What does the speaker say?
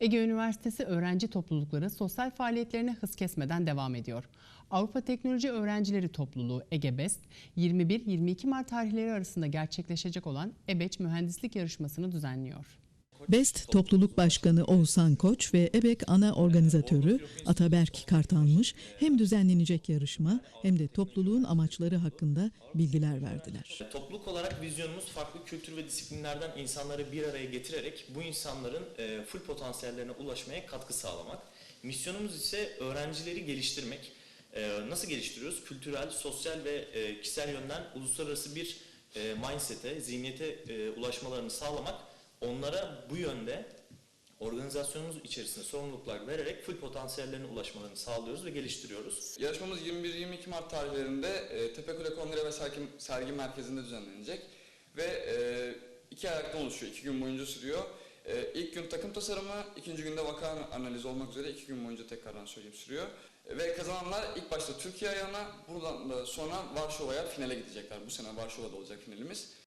Ege Üniversitesi öğrenci toplulukları sosyal faaliyetlerine hız kesmeden devam ediyor. Avrupa Teknoloji Öğrencileri Topluluğu EGEBEST, 21-22 Mart tarihleri arasında gerçekleşecek olan EBEÇ mühendislik yarışmasını düzenliyor. BEST Topluluk Başkanı Oğuzhan Koç ve EBEK ana organizatörü Ataberk Kartanmış hem düzenlenecek yarışma hem de topluluğun amaçları hakkında bilgiler verdiler. Topluluk olarak vizyonumuz farklı kültür ve disiplinlerden insanları bir araya getirerek bu insanların e, full potansiyellerine ulaşmaya katkı sağlamak. Misyonumuz ise öğrencileri geliştirmek. E, Nasıl geliştiriyoruz? Kültürel, sosyal ve e, kişisel yönden uluslararası bir mindset'e, zihniyete ulaşmalarını sağlamak. Onlara bu yönde organizasyonumuz içerisinde sorumluluklar vererek full potansiyellerine ulaşmalarını sağlıyoruz ve geliştiriyoruz. Yarışmamız 21-22 Mart tarihlerinde e, Tepekule Kongre ve Sergi, Sergi Merkezi'nde düzenlenecek. Ve e, iki ayaktan oluşuyor, iki gün boyunca sürüyor. E, ilk gün takım tasarımı, ikinci günde vaka analizi olmak üzere iki gün boyunca tekrardan söyleyeyim sürüyor. E, ve kazananlar ilk başta Türkiye ayağına, buradan da sonra Varşova'ya finale gidecekler. Bu sene Varşova'da olacak finalimiz.